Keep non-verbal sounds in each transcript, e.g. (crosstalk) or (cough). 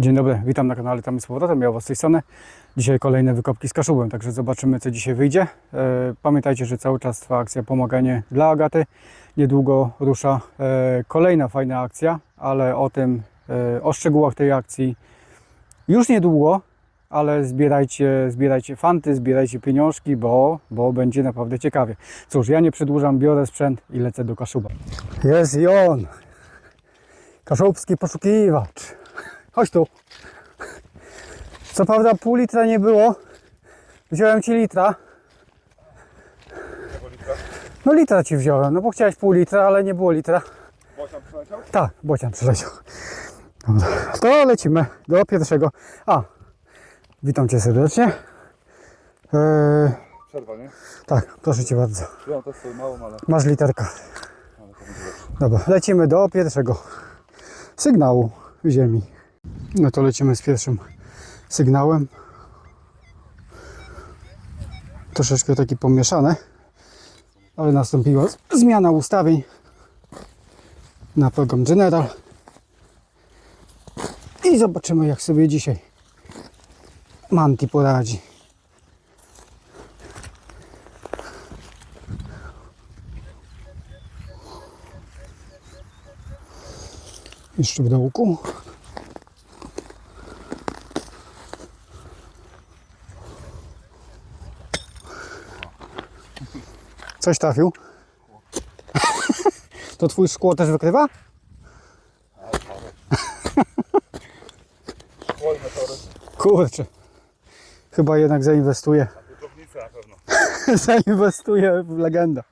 Dzień dobry, witam na kanale Tam z powrotem, ja was z tej strony. Dzisiaj kolejne wykopki z Kaszubem, także zobaczymy co dzisiaj wyjdzie. E, Pamiętajcie, że cały czas trwa akcja Pomaganie dla Agaty. Niedługo rusza e, kolejna fajna akcja, ale o tym, e, o szczegółach tej akcji już niedługo, ale zbierajcie, zbierajcie fanty, zbierajcie pieniążki, bo, bo będzie naprawdę ciekawie. Cóż, ja nie przedłużam, biorę sprzęt i lecę do Kaszuba. Jest i on! Kaszubski poszukiwacz. Chodź tu. Co prawda pół litra nie było. Wziąłem ci litra. No litra ci wziąłem, no bo chciałeś pół litra, ale nie było litra. Bocian przyleciał? Tak, bocian przyleciał. Dobra, to lecimy do pierwszego. A, witam cię serdecznie. Eee, Przerwa, nie? tak, proszę cię bardzo. Ja też sobie małą, ale, Masz literka. ale to będzie lepsze. Dobra, lecimy do pierwszego sygnału ziemi. No to lecimy z pierwszym sygnałem. Troszeczkę taki pomieszane, ale nastąpiła zmiana ustawień na program General. I zobaczymy jak sobie dzisiaj Manti poradzi. Jeszcze w dołku. Coś trafił. (laughs) To twój szkło też wykrywa? (laughs) Kurczę. Chyba jednak zainwestuję. Budownicy (laughs) na pewno. zainwestuję w legendę.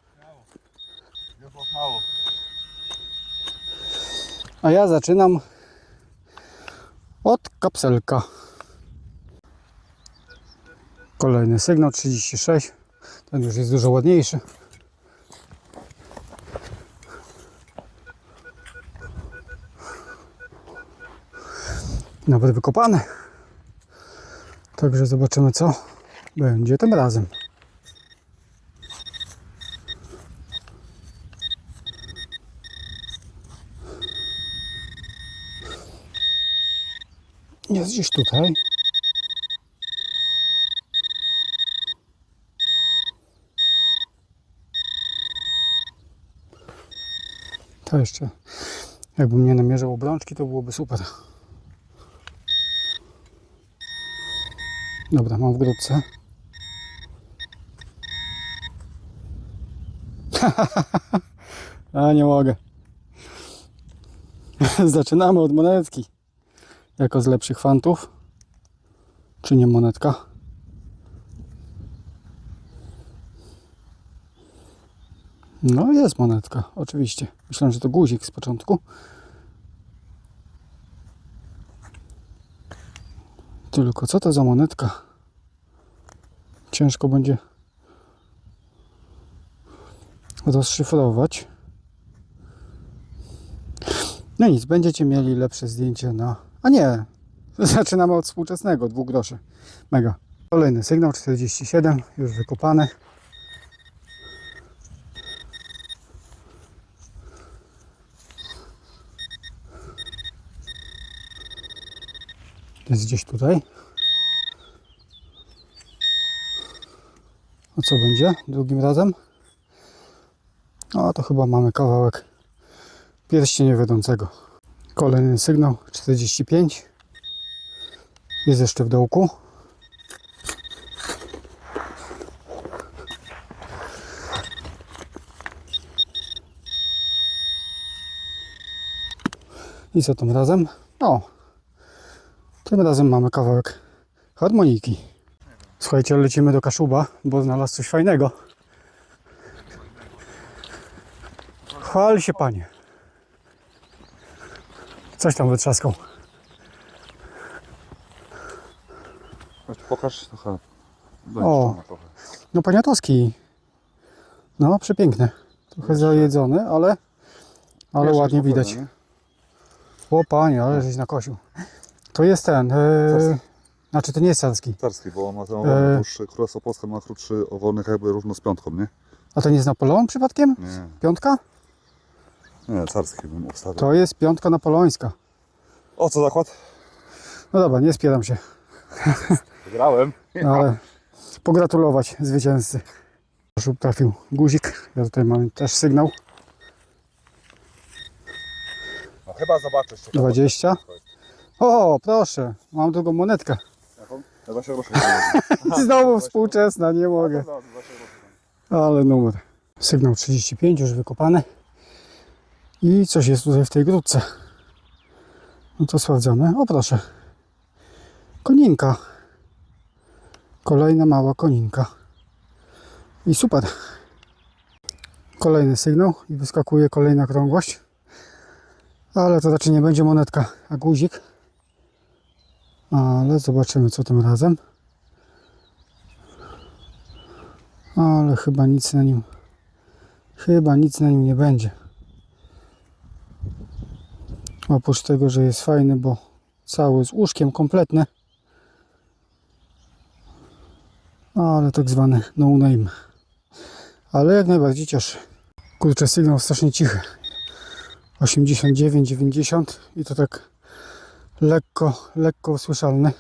A ja zaczynam od kapselka. Kolejny sygnał 36. Ten już jest dużo ładniejszy. Nawet wykopany. Także zobaczymy co będzie tym razem. Jest gdzieś tutaj. To jeszcze, jakbym nie namierzał obrączki, to byłoby super. Dobra, mam w grudce. (laughs) A nie mogę. (laughs) Zaczynamy od monetki jako z lepszych fantów. Czy nie monetka? No jest monetka, oczywiście. Myślałem, że to guzik z początku. Tylko co to za monetka? Ciężko będzie rozszyfrować. No nic, będziecie mieli lepsze zdjęcie na... A nie, (laughs) zaczynamy od współczesnego, dwóch groszy. Mega. Kolejny sygnał 47, już wykopany. Jest gdzieś tutaj. A co będzie drugim razem? O, to chyba mamy kawałek pierścienia wiodącego. Kolejny sygnał 45. Jest jeszcze w dołku. I co tym razem? O, tym razem mamy kawałek harmoniki. Słuchajcie, lecimy do Kaszuba, bo znalazł coś fajnego. Chwal się, panie. Coś tam wytrzaskał. Chodź, pokaż trochę. O. No poniatowski. No, przepiękny. Trochę zajedzony, ale, ale ładnie widać. O panie, ale żeś nakosił. To jest ten. E, znaczy to nie jest carski. nie? Carski, bo on ma ten E. dłuższy. Królestwo Polskie ma krótszy owonek jakby równo z piątką, nie? A to nie jest Napoleon przypadkiem? Nie. Piątka? Nie, carski bym obstawiał. To jest piątka napoleońska. O co zakład? No dobra, nie spieram się, Wygrałem. no ale pogratulować zwycięzcy. Kaszub trafił guzik. Ja tutaj mam też sygnał. No chyba zobaczysz. co to 20. O, proszę, mam drugą monetkę. Jaką? 20 groszy. (laughs) Znowu współczesna, nie mogę. 20 groszy. Ale numer. Sygnał 35 już wykopany. I coś jest tutaj w tej grudce. No to sprawdzamy. O proszę. Koninka. Kolejna mała koninka. I super. Kolejny sygnał i wyskakuje kolejna krągłość. Ale to raczej nie będzie monetka, a guzik. Ale zobaczymy co tym razem. Ale chyba nic na nim. Chyba nic na nim nie będzie. Oprócz tego, że jest fajny, bo cały z łóżkiem kompletny. Ale tak zwany no name. Ale jak najbardziej cieszy. Kurczę, sygnał strasznie cichy. 89, 90 i to tak lekko, lekko słyszalny.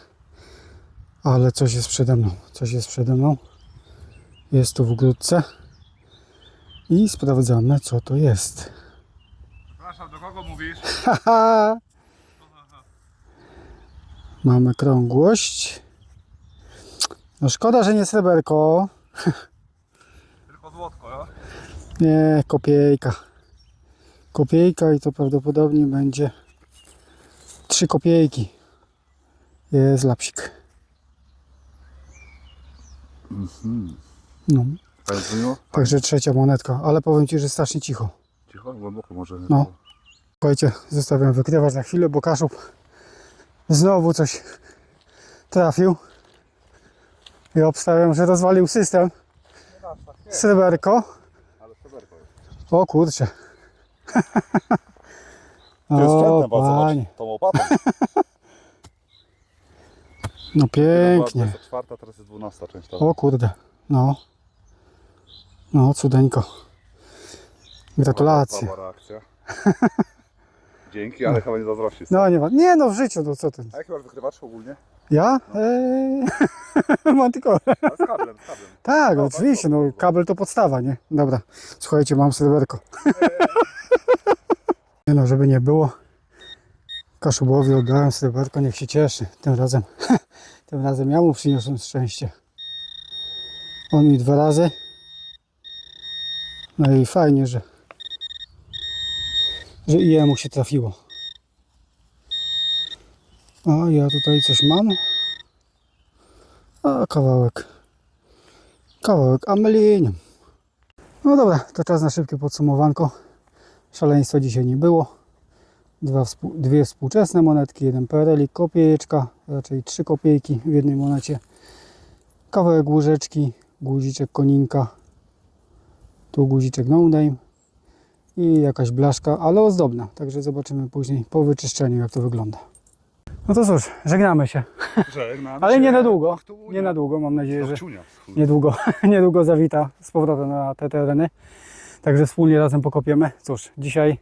Ale coś jest przede mną. Coś jest przede mną. Jest tu w grudce. I sprawdzamy, co to jest. Przepraszam, do kogo mówisz? (laughs) Mamy krągłość. No szkoda, że nie sreberko. Tylko złotko, ja? Nie, kopiejka. Kopiejka i to prawdopodobnie będzie trzy kopiejki. Jest lapsik. No, Fajnie dzwoniło? także trzecia monetka, ale powiem Ci, że strasznie cicho. Cicho, głęboko może. No. Słuchajcie, zostawiam wykrywać na chwilę, bo Kaszub znowu coś trafił. I obstawiam, że rozwalił system. Sreberko. Ale jest. O kurczę. (laughs) To jest O sprzętem, bo zobacz, tą łopatą. (laughs) No pięknie. 24, teraz jest 12 część. O kurde. No. No cudeńko. Gratulacje. Słaba reakcja. (laughs) Dzięki, ale chyba nie zazdrościsz. No nie ma. Nie no w życiu, no co ty. A jaki masz wykrywacz ogólnie? Ja? Eee... (laughs) Mam tylko Ale z kablem, z kablem. Tak, No, oczywiście, bardzo no kabel to podstawa, nie? Dobra, słuchajcie, mam sreberko. Nie no, żeby nie było. Kaszubowi oddałem sreberko, niech się cieszy. Tym razem, (laughs) tym razem ja mu przyniosłem szczęście. On mi dwa razy. No i fajnie, że, że i jemu się trafiło. A ja tutaj coś mam. A kawałek kawałek amelinium. No dobra, to czas na szybkie podsumowanko. Szaleństwa dzisiaj nie było. Dwa dwie współczesne monetki, jeden perelik, kopiejeczka, raczej trzy kopiejki w jednej monecie. Kawałek łyżeczki, guziczek koninka, tu guziczek no name i jakaś blaszka, ale ozdobna. Także zobaczymy później po wyczyszczeniu jak to wygląda. No to cóż, żegnamy się. Żegnamy Ale się. nie na długo. Nie na długo, mam nadzieję, że niedługo, (laughs) niedługo zawita z powrotem na te tereny. Także wspólnie razem pokopiemy. Cóż, dzisiaj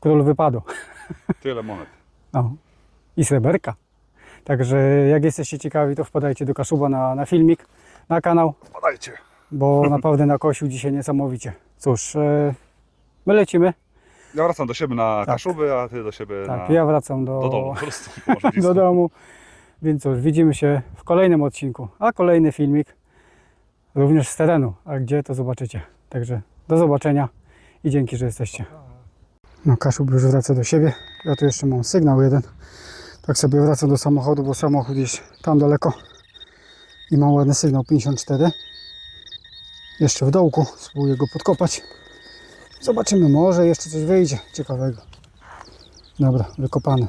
król wypadu. (laughs) Tyle monet. No. I sreberka. Także jak jesteście ciekawi, to wpadajcie do Kaszuba na, na filmik, na kanał, Podajcie. bo (laughs) naprawdę nakosił dzisiaj niesamowicie. Cóż, e, my lecimy. Ja wracam do siebie na Kaszuby, a ty do siebie Tak, na... ja wracam do, do domu po prostu. (laughs) Do domu. Więc cóż, widzimy się w kolejnym odcinku, a kolejny filmik również z terenu. A gdzie to zobaczycie. Także do zobaczenia i dzięki, że jesteście. No Kaszub już wraca do siebie. Ja tu jeszcze mam sygnał jeden. Tak sobie wracam do samochodu, bo samochód jest tam daleko. I mam ładny sygnał 54. Jeszcze w dołku. Spróbuję go podkopać. Zobaczymy, może jeszcze coś wyjdzie ciekawego. Dobra, wykopane.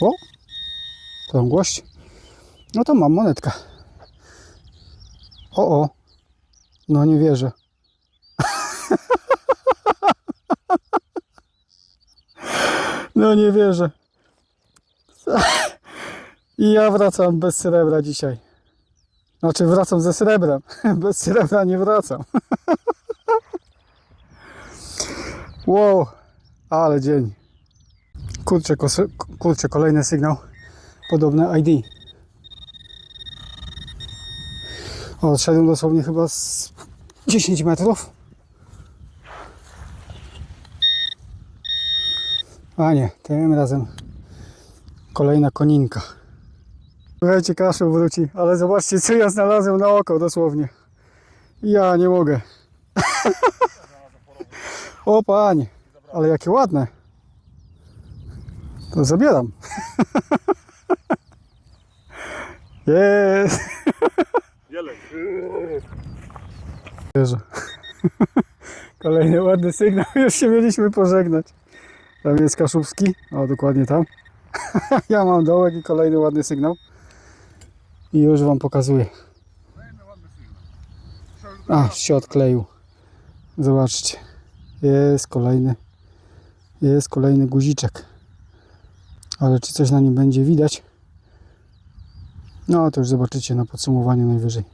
O! Krągłość. No to mam monetkę. O, o. No nie wierzę. No nie wierzę. I ja wracam bez srebra dzisiaj. Znaczy wracam ze srebrem. Bez srebra nie wracam. Wow, ale dzień. Kurczę, kurczę, kolejny sygnał. Podobne ID. Odszedłem dosłownie chyba z 10 metrów. A nie, tym razem kolejna koninka. Słuchajcie, kaszu wróci, ale zobaczcie co ja znalazłem na oko dosłownie. Ja nie mogę. (laughs) o panie, ale jakie ładne. To zabieram. (laughs) Jest. Wierzę. (laughs) Kolejny ładny sygnał. Już się mieliśmy pożegnać. Tam jest Kaszubski. O, dokładnie tam. (laughs) ja mam dołek i kolejny ładny sygnał. I już Wam pokazuję. A, się odkleił. Zobaczcie. Jest kolejny. Jest kolejny guziczek. Ale czy coś na nim będzie widać? No, to już zobaczycie na podsumowaniu najwyżej.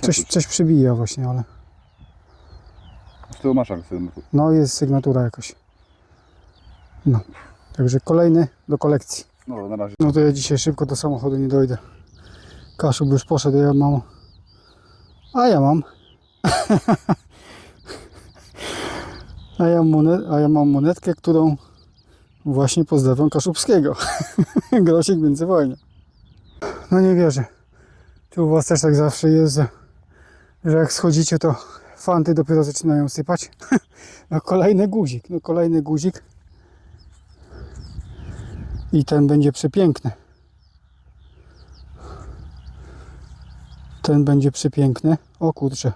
Coś, coś przybija właśnie, ale... Z tyłu masz akcję. No jest sygnatura jakoś. No. Także kolejny do kolekcji. No, na razie. No to ja dzisiaj szybko do samochodu nie dojdę. Kaszub już poszedł, ja mam. A ja mam. (laughs) a, ja monet, a ja mam monetkę, którą właśnie pozdrawiam Kaszubskiego. (laughs) Grosik międzywojnia. No nie wierzę. Tu u was też tak zawsze jest, że, jak schodzicie to fanty dopiero zaczynają sypać. (laughs) no kolejny guzik, no kolejny guzik. I ten będzie przepiękny. Ten będzie przepiękny. O kurczę.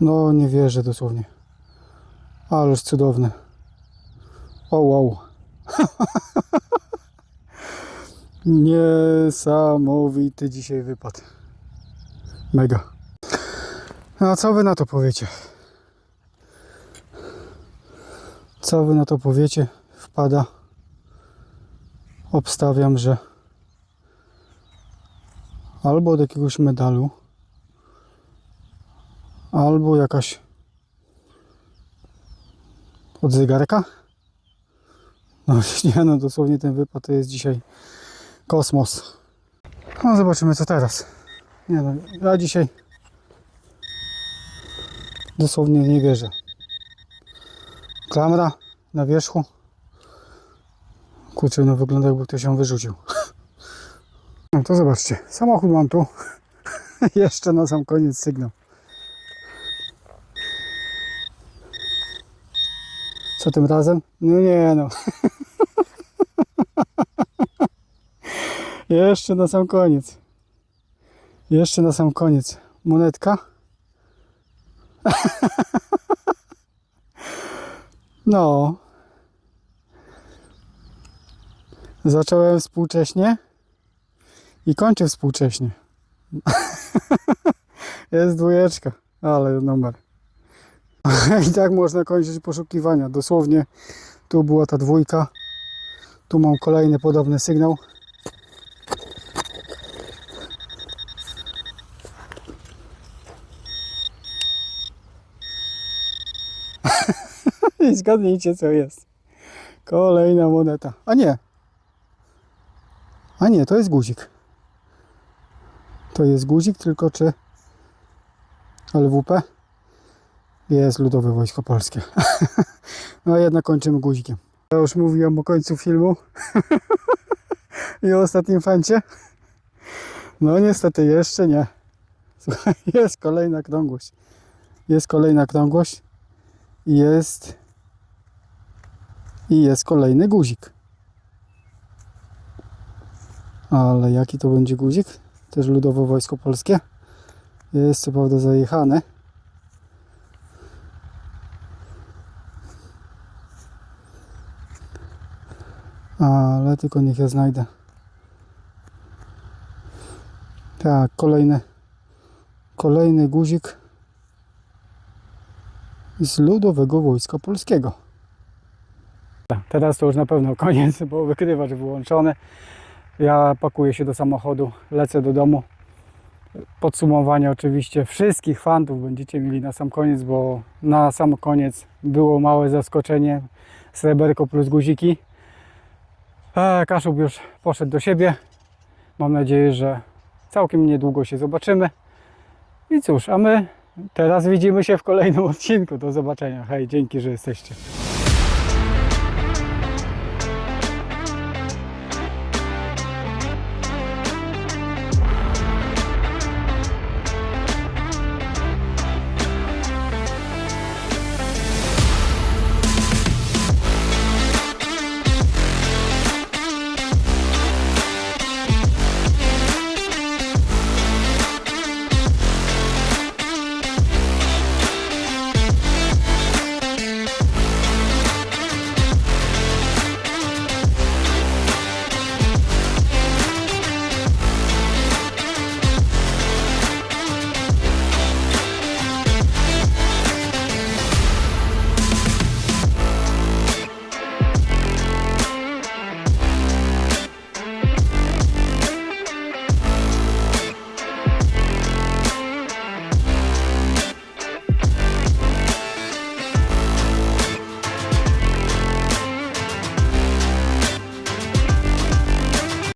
No nie wierzę dosłownie. Ależ cudowne. O wow. (laughs) Niesamowity dzisiaj wypad. Mega. No a co wy na to powiecie? Co wy na to powiecie? Wpada obstawiam, że albo od jakiegoś medalu, albo jakaś od zegarka. No (laughs) nie, no dosłownie ten wypad to jest dzisiaj kosmos. No zobaczymy co teraz. Nie no, ja dzisiaj dosłownie nie wierzę. Klamra na wierzchu. Kurczę, no wygląda jakby ktoś ją wyrzucił. No to zobaczcie, samochód mam tu. (laughs) Jeszcze na sam koniec sygnał. Co tym razem? No nie no. (laughs) Jeszcze na sam koniec. Jeszcze na sam koniec. Monetka. (laughs) No, Zacząłem współcześnie i kończę współcześnie. (laughs) Jest dwójeczka, ale numer. (laughs) I tak można kończyć poszukiwania. Dosłownie tu była ta dwójka. Tu mam kolejny podobny sygnał. I zgadnijcie co jest. Kolejna moneta. A nie, a nie, to jest guzik. To jest guzik, tylko czy LWP? Jest Ludowe Wojsko Polskie. (laughs) no a jednak kończymy guzikiem. Ja już mówiłem o końcu filmu (laughs) i o ostatnim fancie. No niestety jeszcze nie. Słuchaj, (laughs) jest kolejna krągłość. Jest kolejna krągłość i jest i jest kolejny guzik. Ale jaki to będzie guzik? Też Ludowe Wojsko Polskie. Jest co prawda zajechane. Ale tylko niech ja znajdę. Tak, kolejny kolejny guzik z Ludowego Wojska Polskiego. Teraz to już na pewno koniec, bo wykrywacz wyłączony. Ja pakuję się do samochodu, lecę do domu Podsumowanie oczywiście wszystkich fantów będziecie mieli na sam koniec, bo na sam koniec było małe zaskoczenie. Sreberko plus guziki. Kaszub już poszedł do siebie. Mam nadzieję, że całkiem niedługo się zobaczymy. I cóż, a my teraz widzimy się w kolejnym odcinku. Do zobaczenia. Hej, dzięki, że jesteście.